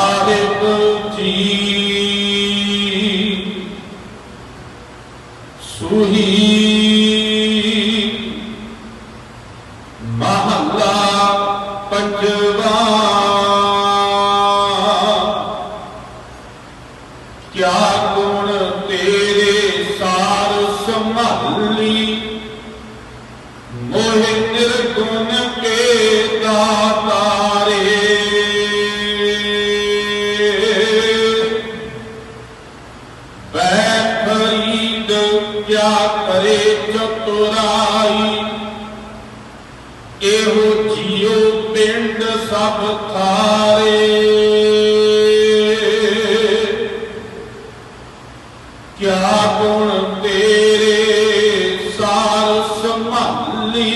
ਮਾਲਿਕ ਜੀ। ਸੁਹੀ ਮਹਲਾ ਪੰਜਵਾ। ਕਿਆ ਗੁਣ ਤੇਰੇ ਸਾਰ ਸੰਭਾਲੀ? ਮੋਹਿ ਨਿਰਗੁਣ ਬੈ ਫਰੀਦ ਕਿਆ ਕਰੇ ਚਤੁਰਾਈ ਇਹੋ ਜੀਉ ਪਿੰਡ ਸਭ ਥਾਰੇ ਕਿਆ ਗੁਣ ਤੇਰੇ ਸਾਰ ਸੰਭਾਲੀ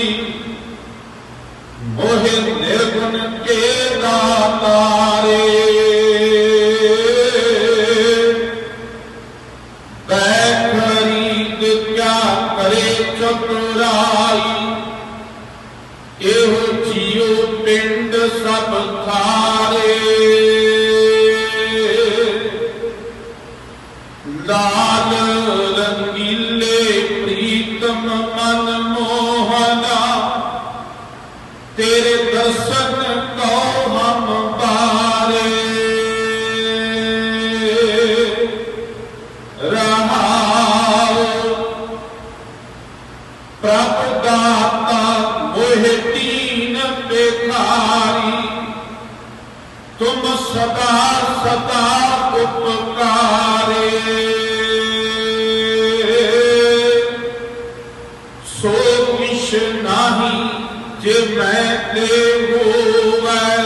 ਮੋਹਿ ਨਿਰਗੁਣ ਕੇ ਦਾਤਾ ਕਰੇ ਇਹੋ ਜੀਉ ਪਿੰਡ ਸਭ ਥਾਰੇ ਪ੍ਰਭ ਦਾਤਾ ਮੋਹਿ ਦੀਨ ਬੇਖਾਰੀ ਤੁਮ ਸਦਾ ਸਦਾ ਉਪਕਾਰੇ। ਸੋ ਕਿਛ ਨਾਹੀ ਜੇ ਮੈਂ ਤੇ ਹੋਵੈ,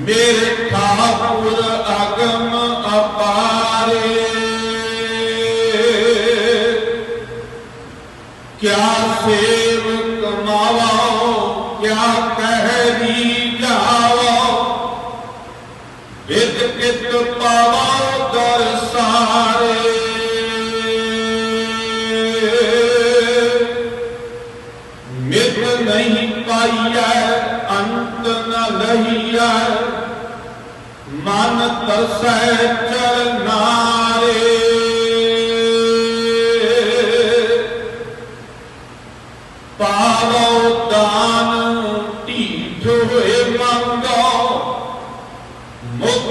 ਮੇਰੇ ਠਾਕੁਰ ਅਗਮ ਅਪਾਰੇ। ਕਿਆ ਸੇਵ ਕਮਾਵਾਓ, ਕਿਆ ਕਹਿ ਦੀ ਜਾਵਾਓ? ਵਿਦ ਕਿਤ ਪਾਵਾਓ ਦਰਸਾਰੇ ਮਿਤ ਨਹੀਂ ਪਾਈਐ, ਅੰਤ ਨ ਲਹੀਐ ਮਨ ਤਰਸੈ ਚਰਨਾਰੇ ਪਾਵੋ